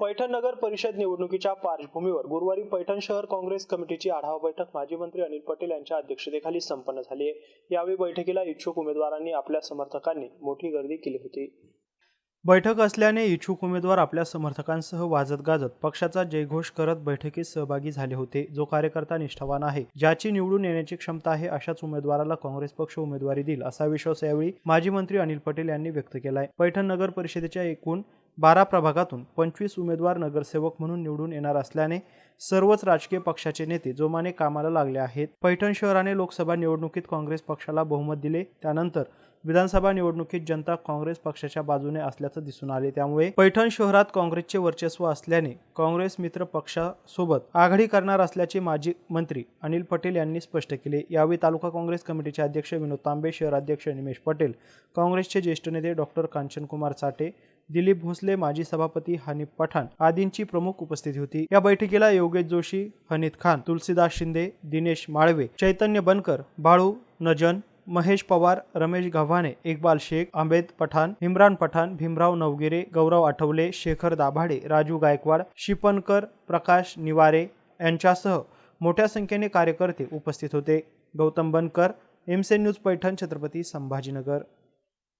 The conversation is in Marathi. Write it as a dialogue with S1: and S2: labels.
S1: पैठण नगर परिषद निवडणुकीच्या पार्श्वभूमीवर गुरुवारी पैठण शहर काँग्रेस कमिटीची आढावा बैठक माजी मंत्री अनिल पटेल यांच्या अध्यक्षतेखाली संपन्न झाली आहे. यावेळी बैठकीला इच्छुक उमेदवारांनी आपल्या समर्थकांनी मोठी गर्दी केली होती. बैठक असल्याने इच्छुक उमेदवार आपल्या समर्थकांसह वाजत गाजत पक्षाचा जयघोष करत बैठकीत सहभागी झाले होते. जो कार्यकर्ता निष्ठावान आहे ज्याची निवडून येण्याची क्षमता आहे अशाच उमेदवाराला काँग्रेस पक्ष उमेदवारी देईल असा विश्वास यावेळी माजी मंत्री अनिल पटेल यांनी व्यक्त केलाय. पैठण नगर परिषदेच्या एकूण बारा प्रभागातून पंचवीस उमेदवार नगरसेवक म्हणून निवडून येणार असल्याने सर्वच राजकीय पक्षाचे नेते जोमाने कामाला लागले आहेत. पैठण शहराने लोकसभा निवडणुकीत काँग्रेस पक्षाला बहुमत दिले. त्यानंतर विधानसभा निवडणुकीत जनता काँग्रेस पक्षाच्या बाजूने असल्याचं दिसून आले. त्यामुळे पैठण शहरात काँग्रेसचे वर्चस्व असल्याने काँग्रेस मित्र पक्षासोबत आघाडी करणार असल्याचे माजी मंत्री अनिल पटेल यांनी स्पष्ट केले. यावेळी तालुका काँग्रेस कमिटीचे अध्यक्ष विनोद तांबे शहराध्यक्ष निमेश पटेल काँग्रेसचे ज्येष्ठ नेते डॉक्टर कांचनकुमार साठे दिलीप भोसले माजी सभापती हनीफ पठाण आदींची प्रमुख उपस्थिती होती. या बैठकीला योगेश जोशी हनीत खान तुलसीदास शिंदे दिनेश माळवे चैतन्य बनकर बाळू नजन महेश पवार रमेश गव्हाणे इक्बाल शेख आंबेद पठाण इम्रान पठाण भीमराव नवगिरे गौरव आठवले शेखर दाभाडे राजू गायकवाड शिपनकर प्रकाश निवारे यांच्यासह मोठ्या संख्येने कार्यकर्ते उपस्थित होते. गौतम बनकर एमसे न्यूज पैठण छत्रपती संभाजीनगर.